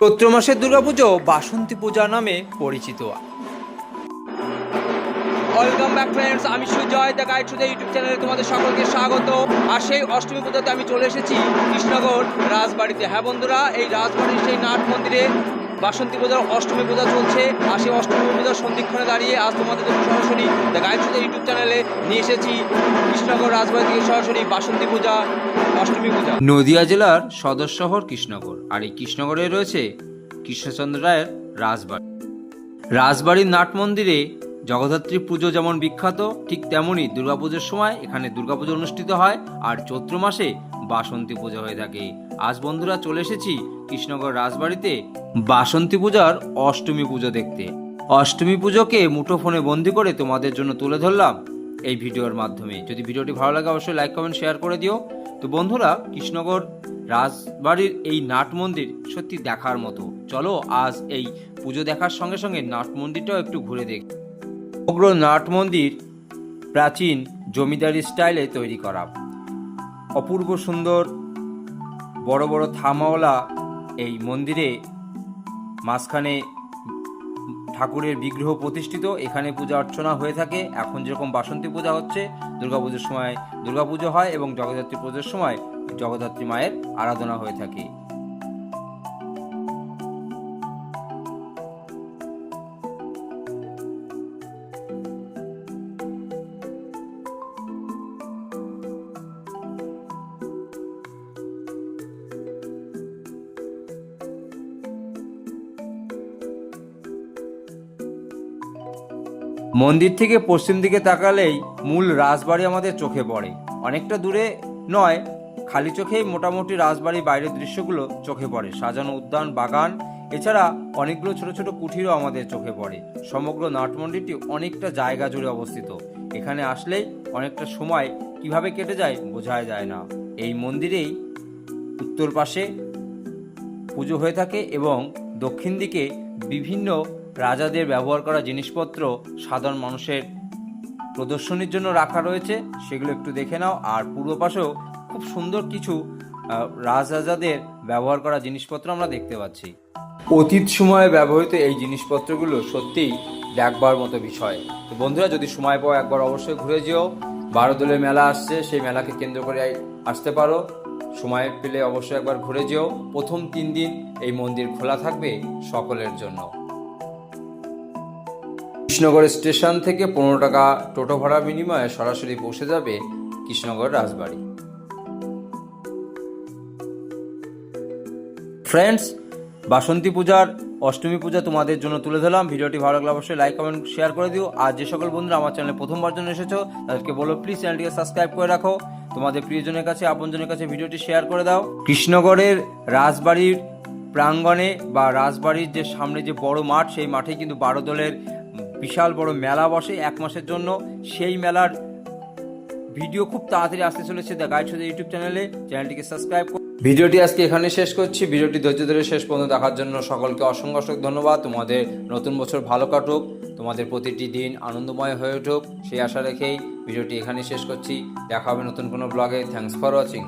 চৈত্র মাসের দুর্গাপুজো বাসন্তী পূজা নামে পরিচিত। ওয়েলকাম ব্যাক ফ্রেন্ডস আমি Sujoy the guide the YouTube চ্যানেলে তোমাদের সকলকে স্বাগত। আর সেই অষ্টমী পূজাতে আমি চলে এসেছি কৃষ্ণনগর রাজবাড়িতে। হ্যাঁ বন্ধুরা, এই রাজবাড়ির সেই নাট মন্দিরে বাসন্তী পূজার অষ্টমী পূজা চলছে আর সেই অষ্টমী পূজার সন্ধিক্ষণে দাঁড়িয়ে আজ তোমাদের সরাসরি দ্য গাইড ইউটিউব চ্যানেলে নিয়ে এসেছি কৃষ্ণনগর রাজবাড়ি থেকে সরাসরি বাসন্তী পূজা, অষ্টমী পূজা। নদিয়া জেলার সদর শহর কৃষ্ণনগর আর এই কৃষ্ণনগরে রয়েছে কৃষ্ণচন্দ্র রায়ের রাজবাড়ি। রাজবাড়ির নাট মন্দিরে জগদ্ধাত্রী পুজো যেমন বিখ্যাত, ঠিক তেমনই দুর্গাপুজোর সময় এখানে দুর্গাপুজো অনুষ্ঠিত হয় আর চৈত্র মাসে বাসন্তী পূজা হয়ে থাকে। আজ বন্ধুরা চলে এসেছি কৃষ্ণনগর রাজবাড়িতে বাসন্তী পূজার অষ্টমী পুজো দেখতে। অষ্টমী পুজোকে মুঠোফোনে বন্দি করে তোমাদের জন্য তুলে ধরলাম এই ভিডিওর মাধ্যমে। যদি ভিডিওটি ভালো লাগে অবশ্যই লাইক, কমেন্ট, শেয়ার করে দিও। তো বন্ধুরা, কৃষ্ণনগর রাজবাড়ির এই নাট মন্দির সত্যি দেখার মতো। চলো আজ এই পুজো দেখার সঙ্গে সঙ্গে নাট মন্দিরটাও একটু ঘুরে দেখ। সমগ্র নাট মন্দির প্রাচীন জমিদারি স্টাইলে তৈরি করা। অপূর্ব সুন্দর বড় বড় থামাওয়ালা এই মন্দিরে মাঝখানে ঠাকুরের বিগ্রহ প্রতিষ্ঠিত। এখানে পূজা অর্চনা হয়ে থাকে। এখন যেরকম বাসন্তী পূজা হচ্ছে, দুর্গাপুজোর সময় দুর্গাপুজো হয় এবং জগদ্ধাত্রী পুজোর সময় জগদ্ধাত্রী মায়ের আরাধনা হয়ে থাকে। মন্দির থেকে পশ্চিম দিকে তাকালেই মূল রাজবাড়ি আমাদের চোখে পড়ে। অনেকটা দূরে নয়, খালি চোখেই মোটামুটি রাজবাড়ির বাইরের দৃশ্যগুলো চোখে পড়ে। সাজানো উদ্যান, বাগান, এছাড়া অনেকগুলো ছোট ছোট কুঠিরও আমাদের চোখে পড়ে। সমগ্র নাটমন্দিরটি অনেকটা জায়গা জুড়ে অবস্থিত। এখানে আসলেই অনেকটা সময় কীভাবে কেটে যায় বোঝাই যায় না। এই মন্দিরেই উত্তর পাশে পুজো হয়ে থাকে এবং দক্ষিণ দিকে বিভিন্ন রাজাদের ব্যবহার করা জিনিসপত্র সাধারণ মানুষের প্রদর্শনীর জন্য রাখা রয়েছে, সেগুলো একটু দেখে নাও। আর পূর্ব পাশেও খুব সুন্দর কিছু রাজরাজাদের ব্যবহার করা জিনিসপত্র আমরা দেখতে পাচ্ছি। অতীত সময়ে ব্যবহৃত এই জিনিসপত্রগুলো সত্যিই দেখবার মতো বিষয়। তো বন্ধুরা, যদি সময় পাও, একবার অবশ্যই ঘুরে যেও। বারো দোলের মেলা আসছে, সেই মেলাকে কেন্দ্র করে আসতে পারো। সময় পেলে অবশ্যই একবার ঘুরে যেও। প্রথম তিন দিন এই মন্দির খোলা থাকবে সকলের জন্য। কৃষ্ণনগর স্টেশন থেকে পনেরো টাকা টোটো ভাড়া বিনিময়ে সরাসরি পৌঁছে যাবে কৃষ্ণনগর রাজবাড়ি। ফ্রেন্ডস বাসন্তী পূজার অষ্টমী পূজা তোমাদের জন্য তুলে ধরলাম। ভিডিওটি ভালো লাগলে অবশ্যই লাইক কমেন্ট শেয়ার করে দিও। আর যে সকল বন্ধুরা আমার চ্যানেলে প্রথমবার জন্য এসেছ, তাদেরকে বলো প্লিজ চ্যানেলটিকে সাবস্ক্রাইব করে রাখো। তোমাদের প্রিয়জনের কাছে, আপনজনের কাছে ভিডিওটি শেয়ার করে দাও। কৃষ্ণগড়ের রাজবাড়ির প্রাঙ্গণে বা রাজবাড়ির যে সামনে যে বড় মাঠ, সেই মাঠে কিন্তু বারো দলের বিশাল বড় মেলা বসে এক মাসের জন্য। সেই মেলার ভিডিও খুব তাড়াতাড়ি আসতে চলেছে। দ্য গাইড ইউটিউব চ্যানেলে। চ্যানেলটিকে সাবস্ক্রাইব ভিডিওটি আজকে এখানে শেষ করছি। ভিডিওটি ধৈর্য ধরে শেষ পর্যন্ত দেখার জন্য সকলকে অসংখ্য অসংখ্য ধন্যবাদ। তোমাদের নতুন বছর ভালো কাটুক। তোমাদের প্রতিটি দিন আনন্দময় হয়ে উঠুক। সেই আশা রেখেই ভিডিওটি এখানে শেষ করছি। দেখা হবে নতুন কোনো ব্লগে থ্যাংকস ফর ওয়াচিং